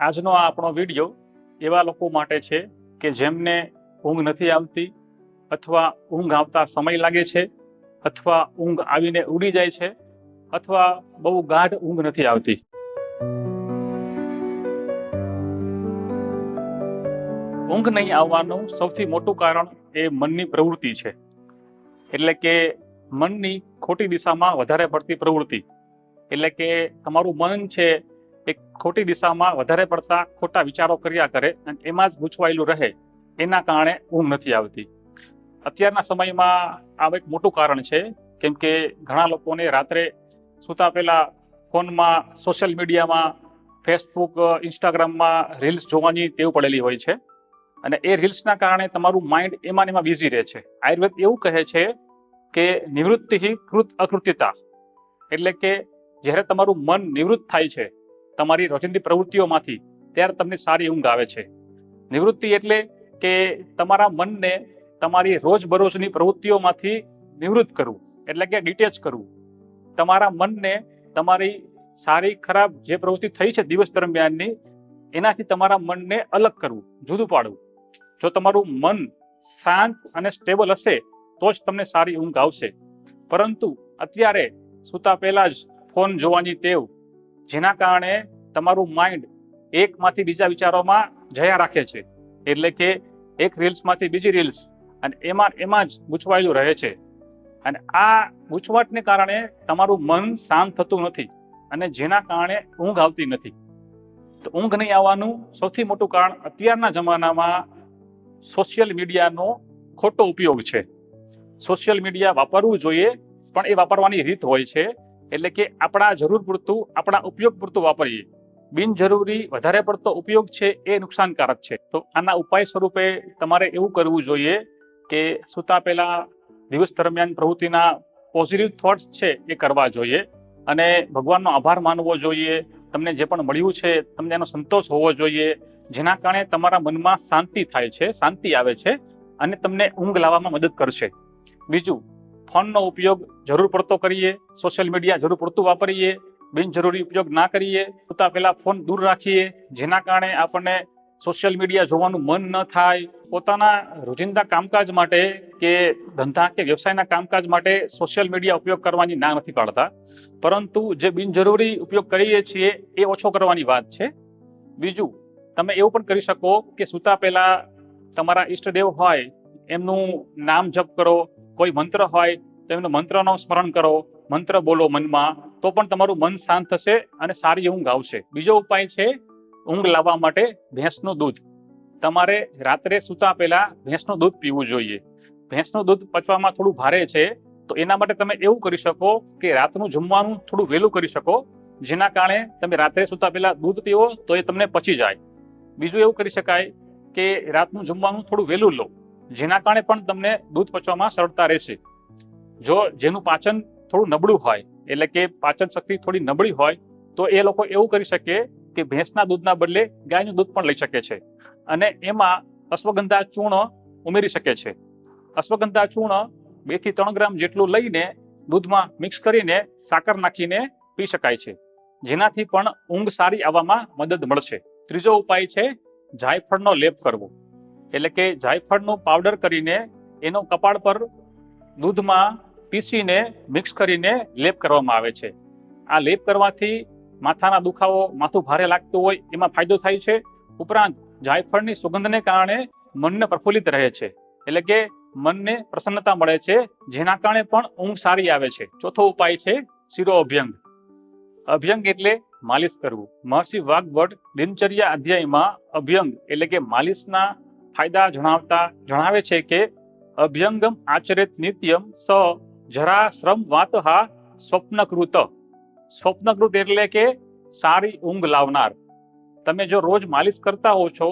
આજનો આ આપણો વીડિયો એવા લોકો માટે છે કે જેમને ઊંઘ નથી આવતી અથવા ઊંઘ આવતા સમય લાગે છે અથવા ઊંઘ આવીને ઉડી જાય છે અથવા બહુ ગાઢ ઊંઘ નથી આવતી. ઊંઘ નહીં આવવાનું સૌથી મોટું કારણ એ મનની પ્રવૃત્તિ છે. એટલે કે મનની ખોટી દિશામાં વધારે પડતી પ્રવૃત્તિ. એટલે કે તમારું મન છે એ ખોટી દિશામાં વધારે પડતા ખોટા વિચારો કર્યા કરે અને એમાં જ ગૂંચવાયેલું રહે, એના કારણે ઊંઘ નથી આવતી. અત્યારના સમયમાં આ એક મોટું કારણ છે, કેમ કે ઘણા લોકોને રાત્રે સૂતા પહેલા ફોનમાં, સોશિયલ મીડિયામાં, ફેસબુક, ઇન્સ્ટાગ્રામમાં રીલ્સ જોવાની ટેવ પડેલી હોય છે. અને એ રીલ્સના કારણે તમારું માઇન્ડ એમાં એમાં બિઝી રહે છે. આયુર્વેદ એવું કહે છે કે નિવૃત્તિ કૃત અકૃત્યતા. એટલે કે જ્યારે તમારું મન નિવૃત્ત થાય છે તમારી રોજિંદી પ્રવૃત્તિઓમાંથી, ત્યારે તમને સારી ઊંઘ આવે છે. નિવૃત્તિ એટલે કે તમારા મનને તમારી રોજબરોજની પ્રવૃત્તિઓમાંથી નિવૃત્ત કરવું, એટલે કે ડિટેચ કરવું. તમારા મનને તમારી સારી, ખરાબ જે પ્રવૃત્તિ થઈ છે દિવસ દરમિયાનની, એનાથી તમારા મનને અલગ કરવું, જુદું પાડવું. જો તમારું મન શાંત અને સ્ટેબલ હશે, તો જ તમને સારી ઊંઘ આવશે. પરંતુ અત્યારે સૂતા પહેલા જ ફોન જોવાની ટેવ જેના કારણે તમારું માઇન્ડ એકમાંથી બીજા વિચારોમાં જયા રાખે છે. એટલે કે એક રીલ્સમાંથી બીજી રીલ્સ અને એમાં એમાં જ ગૂંચવાયેલું રહે છે. અને આ ગૂંચવાટને કારણે તમારું મન શાંત થતું નથી અને જેના કારણે ઊંઘ આવતી નથી. તો ઊંઘ નહીં આવવાનું સૌથી મોટું કારણ અત્યારના જમાનામાં સોશિયલ મીડિયાનો ખોટો ઉપયોગ છે. સોશિયલ મીડિયા વાપરવું જોઈએ, પણ એ વાપરવાની રીત હોય છે. એટલે કે આપણા જરૂર પૂરતું, આપણા ઉપયોગ પૂરતું વાપરીએ. બિનજરૂરી વધારે પડતો ઉપયોગ છે એ નુકસાનકારક છે. તો આના ઉપાય સ્વરૂપે તમારે એવું કરવું જોઈએ કે સૂતા પહેલા દિવસ દરમિયાન પ્રવૃત્તિના પોઝિટિવ થોટ્સ છે એ કરવા જોઈએ અને ભગવાનનો આભાર માનવો જોઈએ, તમને જે પણ મળ્યું છે તમને એનો સંતોષ હોવો જોઈએ, જેના કારણે તમારા મનમાં શાંતિ થાય છે, શાંતિ આવે છે અને તમને ઊંઘ લાવવામાં મદદ કરશે. બીજું ફોનનો ઉપયોગ જરૂર પડતો કરીએ, સોશિયલ મીડિયા જરૂર પડતું વાપરીએ, બિનજરૂરી ઉપયોગ ના કરીએ, પૂરતા પહેલા ફોન દૂર રાખીએ, જેના કારણે આપણને સોશિયલ મીડિયા જોવાનું મન ન થાય. પોતાના રોજિંદા કામકાજ માટે કે ધંધા કે વ્યવસાયના કામકાજ માટે સોશિયલ મીડિયા ઉપયોગ કરવાની ના નથી પાડતા. પરંતુ જે બિનજરૂરી ઉપયોગ કરીએ છીએ એ ઓછો કરવાની વાત છે. બીજું, તમે એવું પણ કરી શકો કે સૂતા પહેલા તમારા ઈષ્ટદેવ હોય એમનું નામ જપ કરો, કોઈ મંત્ર હોય તો એમનું મંત્રનો સ્મરણ કરો, મંત્ર બોલો મનમાં, તો પણ તમારું મન શાંત થશે અને સારી ઊંઘ આવશે. બીજો ઉપાય છે, ઊંઘ લાવવા માટે ભેંસનું દૂધ. તમારે રાત્રે સૂતા પહેલા ભેંસનું દૂધ પીવું જોઈએ. ભેંસનું દૂધ પચવામાં થોડું ભારે છે, તો એના માટે તમે એવું કરી શકો કે રાતનું જમવાનું થોડું વહેલું કરી શકો, જેના કારણે તમે રાત્રે સૂતા પહેલા દૂધ પીવો તો એ તમને પચી જાય. બીજું એવું કરી શકાય કે રાતનું જમવાનું થોડું વહેલું લો. જેના કારણે પણ તમને દૂધ પચવામાં સરળતા રહેશે. જો જેનું પાચન થોડું નબળું હોય, એટલે કે પાચન શક્તિ થોડી નબળી હોય, તો એ લોકો એવું કરી શકે કે ભેંસના દૂધના બદલે ગાયનું દૂધ પણ લઈ શકે છે. અને એમાં અશ્વગંધા ચૂર્ણ ઉમેરી શકે છે. અશ્વગંધા ચૂર્ણ બેથી ત્રણ ગ્રામ જેટલું લઈને દૂધમાં મિક્સ કરીને સાકર નાખીને પી શકાય છે. જેનાથી પણ ઊંઘ સારી આવવામાં મદદ મળશે. ત્રીજો ઉપાય છે, જાયફળનો લેપ કરવો. એટલે કે જાયફળનું પાવડર કરીને એનો કપાળ પર દૂધમાં પીસીને મિક્સ કરીને લેપ કરવામાં આવે છે. આ લેપ કરવાથી માથાના દુખાવો માથું ભારે લાગતું હોય એમાં ફાયદો થાય છે. ઉપરાંત જાયફળની સુગંધને કારણે મનને પ્રફુલ્લિત રહે છે. એટલે કે મનને પ્રસન્નતા મળે છે, જેના કારણે પણ ઊંઘ સારી આવે છે. ચોથો ઉપાય છે શિરો અભ્યંગ. અભ્યંગ એટલે માલિશ કરવું. મહર્ષિ વાઘભટ્ટ દિનચર્યા અધ્યાયમાં અભ્યંગ એટલે કે માલિશના ફાયદા જણાવતા જણાવે છે કે અભ્યંગમ આચરિત નિત્યમ સ જરા શ્રમ વાત હા સ્વપ્નકૃત. સ્વપ્નકૃત એટલે કે સારી ઊંઘ લાવનાર. તમે જો રોજ માલિશ કરતા હો છો,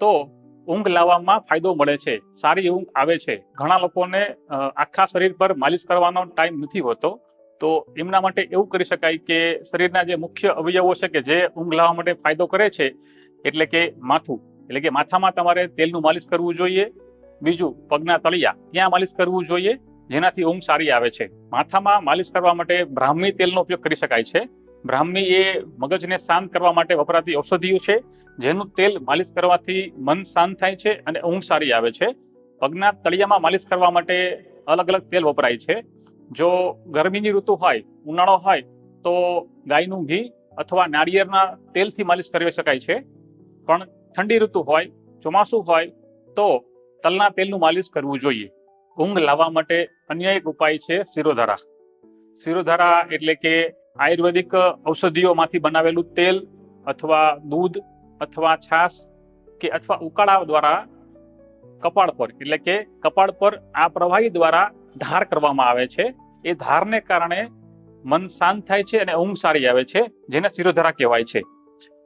તો ઊંઘ લાવવામાં ફાયદો મળે છે, સારી ઊંઘ આવે છે. ઘણા લોકોને આખા શરીર પર માલિશ કરવાનો ટાઈમ નથી હોતો, તો એમના માટે એવું કરી શકાય કે શરીરના જે મુખ્ય અવયવો છે કે જે ઊંઘ લાવવા માટે ફાયદો કરે છે, એટલે કે માથું. એટલે કે માથામાં તમારે તેલનું માલિશ કરવું જોઈએ. બીજું, પગના તળિયા. ત્યાં માલિશ કરવું જોઈએ? જેનાથી ઊંઘ સારી આવે છે. માથામાં માલિશ કરવા માટે બ્રાહ્મી તેલનો ઉપયોગ કરી શકાય છે. બ્રાહ્મી એ મગજને શાંત કરવા માટે વપરાતી ઔષધિઓ છે, જેનું તેલ માલિશ કરવાથી મન શાંત થાય છે અને ઊંઘ સારી આવે છે. પગના તળિયામાં માલિશ કરવા માટે અલગ અલગ તેલ વપરાય છે. જો ગરમીની ઋતુ હોય, ઉનાળો હોય, તો ગાયનું ઘી અથવા નાળિયેરના તેલથી માલિશ કરી શકાય છે. પણ ઠંડી ઋતુ હોય, ચોમાસું હોય, તો તલના તેલનું માલિશ કરવું જોઈએ. ઊંઘ લાવવા માટે અન્ય એક ઉપાય છે શિરોધારા. શિરોધારા એટલે કે આયુર્વેદિક ઔષધિઓમાંથી બનાવેલું તેલ અથવા દૂધ અથવા છાશ કે અથવા ઉકાળા દ્વારા કપાળ પર, એટલે કે કપાળ પર આ પ્રવાહી દ્વારા ધાર કરવામાં આવે છે. એ ધારને કારણે મન શાંત થાય છે અને ઊંઘ સારી આવે છે, જેને શિરોધારા કહેવાય છે.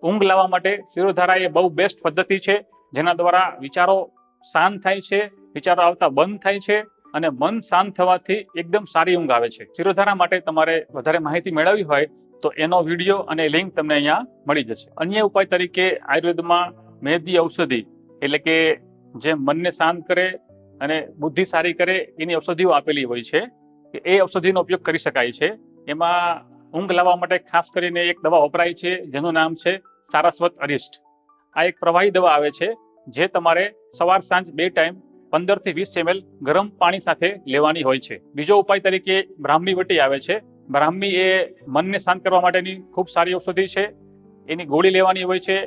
ઊંઘ લાવવા માટે શિરોધારા એ બહુ બેસ્ટ પદ્ધતિ છે, જેના દ્વારા વિચારો શાંત થાય છે, વિચારો આવતા બંધ થાય છે અને મન શાંત થવાથી એકદમ સારી ઊંઘ આવે છે. શિરોધારા માટે તમારે વધારે માહિતી મેળવવી હોય તો એનો વીડિયો અને લિંક તમને અહીંયા મળી જશે. અન્ય ઉપાય તરીકે આયુર્વેદમાં મેદી ઔષધિ, એટલે કે જે મનને શાંત કરે અને બુદ્ધિ સારી કરે, એની ઔષધિઓ આપેલી હોય છે એ ઔષધિનો ઉપયોગ કરી શકાય છે. એમાં ઊંઘ લાવવા માટે ખાસ કરીને એક દવા વપરાય છે, જેનું નામ છે સારસ્વત અરિષ્ટ. આ એક પ્રવાહી દવા આવે છે, જે તમારે સવાર સાંજ બે ટાઈમ પંદરથી વીસ એમએલ ગરમ પાણી સાથે લેવાની હોય છે. બીજો ઉપાય તરીકે બ્રાહ્મી વટી આવે છે. બ્રાહ્મી એ મનને શાંત કરવા માટેની ખૂબ સારી ઔષધિ છે. એની ગોળી લેવાની હોય છે.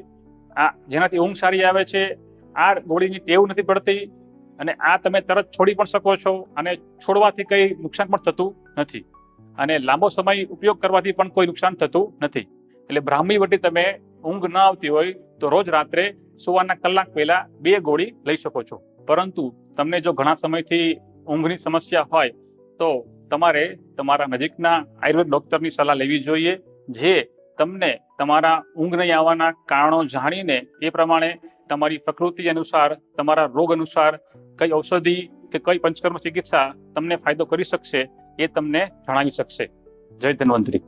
આ જેનાથી ઊંઘ સારી આવે છે. આ ગોળીની ટેવ નથી પડતી અને આ તમે તરત છોડી પણ શકો છો અને છોડવાથી કંઈ નુકસાન પણ થતું નથી. અને લાંબો સમય ઉપયોગ કરવાથી પણ કોઈ નુકસાન થતું નથી. એટલે બ્રાહ્મી વટી તમે ઊંઘ ન આવતી હોય તો રોજ રાત્રે સુવાના કલાક પહેલા બે ગોળી લઈ શકો છો. પરંતુ તમને જો ઘણા સમયથી ઊંઘની સમસ્યા હોય તો તમારે તમારા નજીકના આયુર્વેદ ડોક્ટરની સલાહ લેવી જોઈએ, જે તમને તમારા ઊંઘ નહીં આવવાના કારણો જાણીને એ પ્રમાણે તમારી પ્રકૃતિ અનુસાર, તમારા રોગ અનુસાર કઈ ઔષધિ કે કઈ પંચકર્મ ચિકિત્સા તમને ફાયદો કરી શકશે એ તમને જણાવી શકશે. જય ધન્વંતરી.